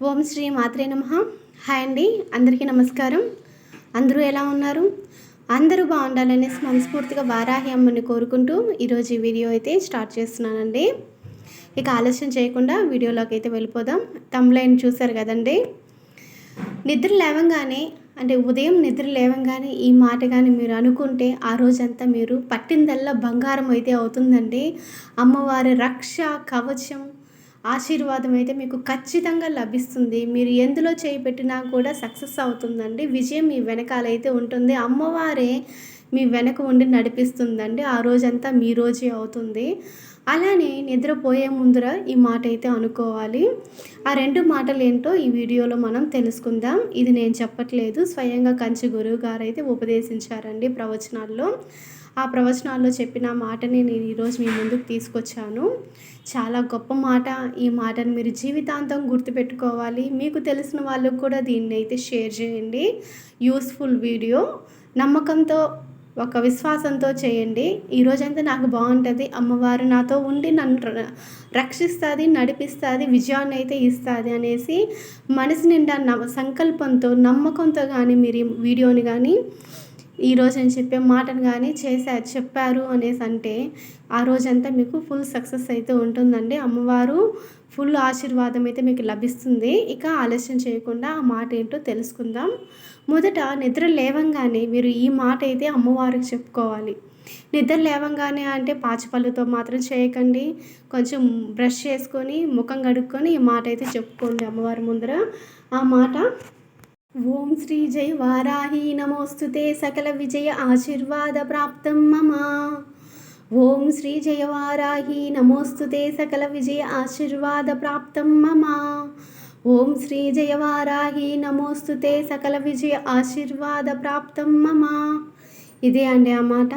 ఓం శ్రీ మాత్రే నమ. హాయ్ అండి అందరికీ నమస్కారం. అందరూ ఎలా ఉన్నారు? అందరూ బాగుండాలనేసి మనస్ఫూర్తిగా వారాహి అమ్మని కోరుకుంటూ ఈరోజు ఈ వీడియో అయితే స్టార్ట్ చేస్తున్నానండి. ఇక ఆలస్యం చేయకుండా వీడియోలోకి అయితే వెళ్ళిపోదాం. తమ్లైన్ చూసారు కదండి. నిద్ర లేవంగానే అంటే ఉదయం నిద్ర లేవంగానే ఈ మాట కానీ మీరు అనుకుంటే ఆ రోజంతా మీరు పట్టిందల్లా బంగారం అయితే అవుతుందండి. అమ్మవారి రక్ష కవచం ఆశీర్వాదం అయితే మీకు ఖచ్చితంగా లభిస్తుంది. మీరు ఎందులో చేయి పెట్టినా కూడా సక్సెస్ అవుతుందండి. విజయం మీ వెనకాలైతే ఉంటుంది. అమ్మవారే మీ వెనక ఉండి నడిపిస్తుందండి. ఆ రోజంతా మీ రోజే అవుతుంది. అలానే నిద్రపోయే ముందర ఈ మాట అయితే అనుకోవాలి. ఆ రెండు మాటలు ఏంటో ఈ వీడియోలో మనం తెలుసుకుందాం. ఇది నేను చెప్పట్లేదు. స్వయంగా కంచి గురువు గారు అయితే ఉపదేశించారండి ప్రవచనాల్లో. ఆ ప్రవచనాల్లో చెప్పిన మాటని నేను ఈరోజు మీ ముందుకు తీసుకొచ్చాను. చాలా గొప్ప మాట. ఈ మాటను మీరు జీవితాంతం గుర్తుపెట్టుకోవాలి. మీకు తెలిసిన వాళ్ళకు కూడా దీన్ని అయితే షేర్ చేయండి. Useful video. నమ్మకంతో ఒక విశ్వాసంతో చేయండి. ఈరోజంతా నాకు బాగుంటుంది. అమ్మవారు నాతో ఉండి నన్ను రక్షిస్తుంది నడిపిస్తుంది విజయాన్ని అయితే ఇస్తుంది అనేసి మనసు నిండా సంకల్పంతో నమ్మకంతో కానీ మీరు వీడియోని కానీ ఈరోజు నేను చెప్పే మాటను కానీ చేశారు చెప్పారు అనేసి అంటే ఆ రోజంతా మీకు ఫుల్ సక్సెస్ అయితే ఉంటుందండి. అమ్మవారు ఫుల్ ఆశీర్వాదం అయితే మీకు లభిస్తుంది. ఇక ఆలస్యం చేయకుండా ఆ మాట ఏంటో తెలుసుకుందాం. మొదట నిద్ర లేవంగానే మీరు ఈ మాట అయితే అమ్మవారికి చెప్పుకోవాలి. నిద్ర లేవంగానే అంటే పాచిపళ్ళుతో మాత్రం చేయకండి. కొంచెం బ్రష్ చేసుకొని ముఖం కడుక్కొని ఈ మాట అయితే చెప్పుకోండి అమ్మవారి ముందర. ఆ మాట ఓం శ్రీ జయ వారాహి. నమోస్తుతే సకల విజయ ఆశీర్వాద ప్రాప్తం మమ. ఓం శ్రీ జయ వారాహి. నమోస్తుతే సకల విజయ ఆశీర్వాద ప్రాప్తం మమ. ఓం శ్రీ జయ వారాహి. నమోస్తుతే సకల విజయ ఆశీర్వాద ప్రాప్తం మమ. ఇదే అండి ఆ మాట.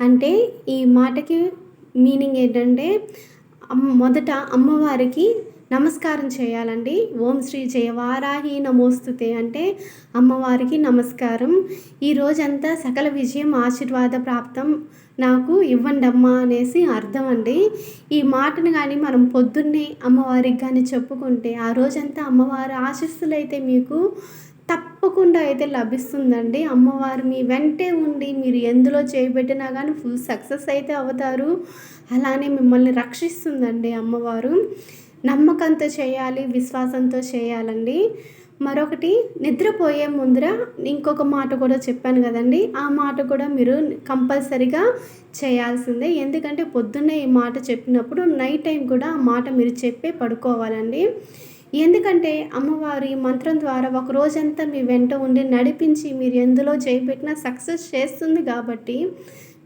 అంటే ఈ మాటకి మీనింగ్ ఏంటంటే మొదట అమ్మవారికి నమస్కారం చేయాలండి. ఓం శ్రీ జయవారాహి నమోస్తుతే అంటే అమ్మవారికి నమస్కారం. ఈ రోజంతా సకల విజయం ఆశీర్వాద ప్రాప్తం నాకు ఇవ్వండి అమ్మ అనేసి అర్థం అండి. ఈ మాటను కానీ మనం పొద్దున్నే అమ్మవారికి కానీ చెప్పుకుంటే ఆ రోజంతా అమ్మవారి ఆశస్సులు అయితే మీకు తప్పకుండా అయితే లభిస్తుందండి. అమ్మవారు మీ వెంటే ఉండి మీరు ఎందులో చేయబెట్టినా కానీ ఫుల్ సక్సెస్ అయితే అవుతారు. అలానే మిమ్మల్ని రక్షిస్తుందండి అమ్మవారు. నమ్మకంతో చేయాలి విశ్వాసంతో చేయాలండి. మరొకటి నిద్రపోయే ముందర ఇంకొక మాట కూడా చెప్పాను కదండి. ఆ మాట కూడా మీరు కంపల్సరిగా చేయాల్సిందే. ఎందుకంటే పొద్దున్నే ఈ మాట చెప్పినప్పుడు నైట్ టైం కూడా ఆ మాట మీరు చెప్పే పడుకోవాలండి. ఎందుకంటే అమ్మవారి మంత్రం ద్వారా ఒక రోజంతా మీ వెంట ఉండి నడిపించి మీరు ఎందులో చేపెట్టినా సక్సెస్ చేస్తుంది కాబట్టి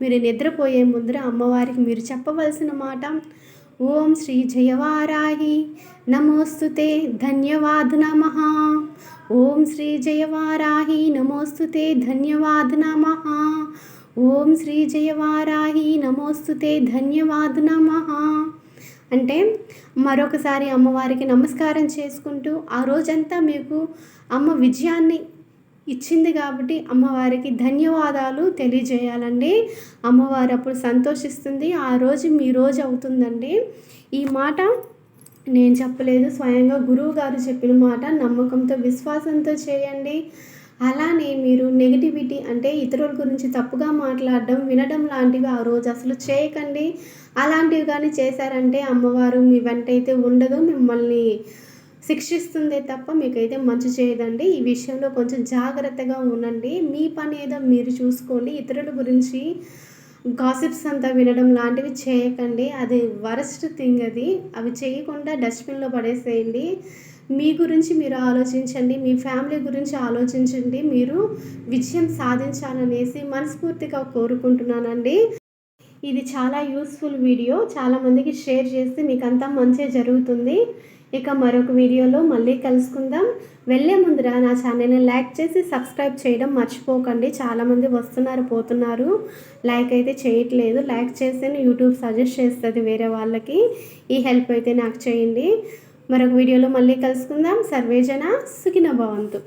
మీరు నిద్రపోయే ముందర అమ్మవారికి మీరు చెప్పవలసిన మాట ఓం శ్రీ జయవారాహి నమోస్తుతే ధన్యవాద నమ. ఓం శ్రీ జయవారాహి నమోస్తుతే ధన్యవాద నమ. ఓం శ్రీ జయవారాహి నమోస్తుతే ధన్యవాద నమ. అంటే మరొకసారి అమ్మవారికి నమస్కారం చేసుకుంటూ ఆ రోజంతా మీకు అమ్మ విజయాన్ని ఇచ్చింది కాబట్టి అమ్మవారికి ధన్యవాదాలు తెలియజేయాలండి. అమ్మవారు అప్పుడు సంతోషిస్తుంది. ఆ రోజు మీ రోజు అవుతుందండి. ఈ మాట నేను చెప్పలేదు. స్వయంగా గురువు గారు చెప్పిన మాట నమ్మకంతో విశ్వాసంతో చేయండి. అలానే మీరు నెగిటివిటీ అంటే ఇతరుల గురించి తప్పుగా మాట్లాడడం వినడం లాంటివి ఆ రోజు అసలు చేయకండి. అలాంటివి కానీ చేశారంటే అమ్మవారు మీ వెంట అయితే ఉండదు. మిమ్మల్ని శిక్షిస్తుందే తప్ప మీకైతే మంచి చేయదండి. ఈ విషయంలో కొంచెం జాగ్రత్తగా ఉండండి. మీ పని ఏదో మీరు చూసుకోండి. ఇతరుల గురించి గాసిప్స్ అంతా వినడం లాంటివి చేయకండి. అది వరస్ట్ థింగ్ అది. అవి చేయకుండా డస్ట్బిన్లో పడేసేయండి. మీ గురించి మీరు ఆలోచించండి. మీ ఫ్యామిలీ గురించి ఆలోచించండి. మీరు విజయం సాధించాలనేసి మనస్ఫూర్తిగా కోరుకుంటున్నానండి. ఇది చాలా యూస్ఫుల్ వీడియో. చాలామందికి షేర్ చేస్తే మీకు అంతా మంచిగా జరుగుతుంది. ఇక మరొక వీడియోలో మళ్ళీ కలుసుకుందాం. వెళ్ళే ముందర నా ఛానల్ని లైక్ చేసి సబ్స్క్రైబ్ చేయడం మర్చిపోకండి. చాలామంది వస్తున్నారు పోతున్నారు. లైక్ అయితే చేయట్లేదు. లైక్ చేస్తే యూట్యూబ్ సజెస్ట్ చేస్తుంది వేరే వాళ్ళకి. ఈ హెల్ప్ అయితే నాకు చేయండి. మరొక వీడియోలో మళ్ళీ కలుసుకుందాం. సర్వేజన సుఖిన భవంతు.